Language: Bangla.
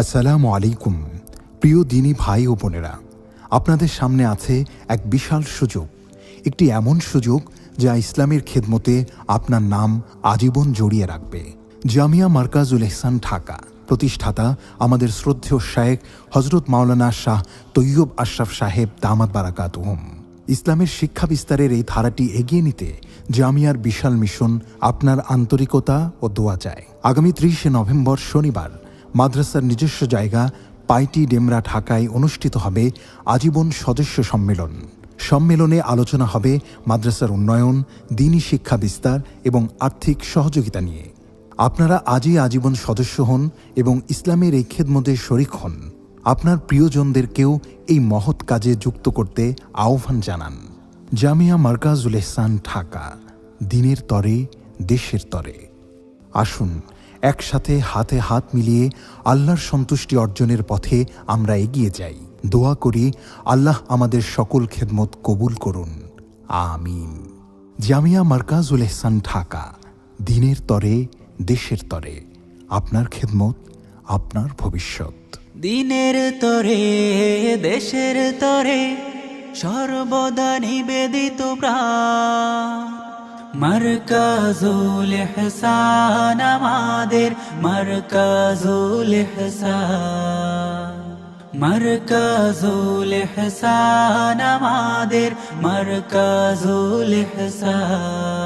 আসসালামু আলাইকুম, প্রিয় দিনী ভাই ও বোনেরা। আপনাদের সামনে আছে এক বিশাল সুযোগ। একটি এমন সুযোগ যা ইসলামের খেদমতে আপনার নাম আজীবন জড়িয়ে রাখবে। জামিয়া মার্কাজুল এহসান ঢাকা, প্রতিষ্ঠাতা আমাদের শ্রদ্ধেয় শায়েক হজরত মাওলানা শাহ তৈয়ব আশরাফ সাহেব দামাত বারাকাতুহম। ইসলামের শিক্ষা বিস্তারের এই ধারাটি এগিয়ে নিতে জামিয়ার বিশাল মিশন আপনার আন্তরিকতা ও দোয়া চায়। আগামী ত্রিশে নভেম্বর শনিবার মাদ্রাসার নিজস্ব জায়গা পাইটি ডেমরা ঢাকায় অনুষ্ঠিত হবে আজীবন সদস্য সম্মেলন। সম্মেলনে আলোচনা হবে মাদ্রাসার উন্নয়ন, দিনী শিক্ষা বিস্তার এবং আর্থিক সহযোগিতা নিয়ে। আপনারা আজই আজীবন সদস্য হন এবং ইসলামের এই খেদমতে শরিক হন। আপনার প্রিয়জনদেরকেও এই মহৎ কাজে যুক্ত করতে আহ্বান জানান। জামিয়া মার্কাজুল এহসান, ঢাকা। দিনের তরে, দেশের তরে। আসুন একসাথে হাতে হাত মিলিয়ে আল্লাহর সন্তুষ্টি অর্জনের পথে আমরা এগিয়ে যাই। দোয়া করি, আল্লাহ আমাদের সকল খেদমত কবুল করুন। আমিন। জামিয়া মার্কাজুল এহসান ঢাকা, দিনের তরে, দেশের তরে। আপনার খেদমত, আপনার ভবিষ্যৎ। দিনের তরে, দেশের তরে, সর্বদা নিবেদিত প্রাণ। মার্কাজুল ইহসান আমাদের মার্কাজুল ইহসান মার্কাজুল ইহসান আমাদের মার্কাজুল ইহসান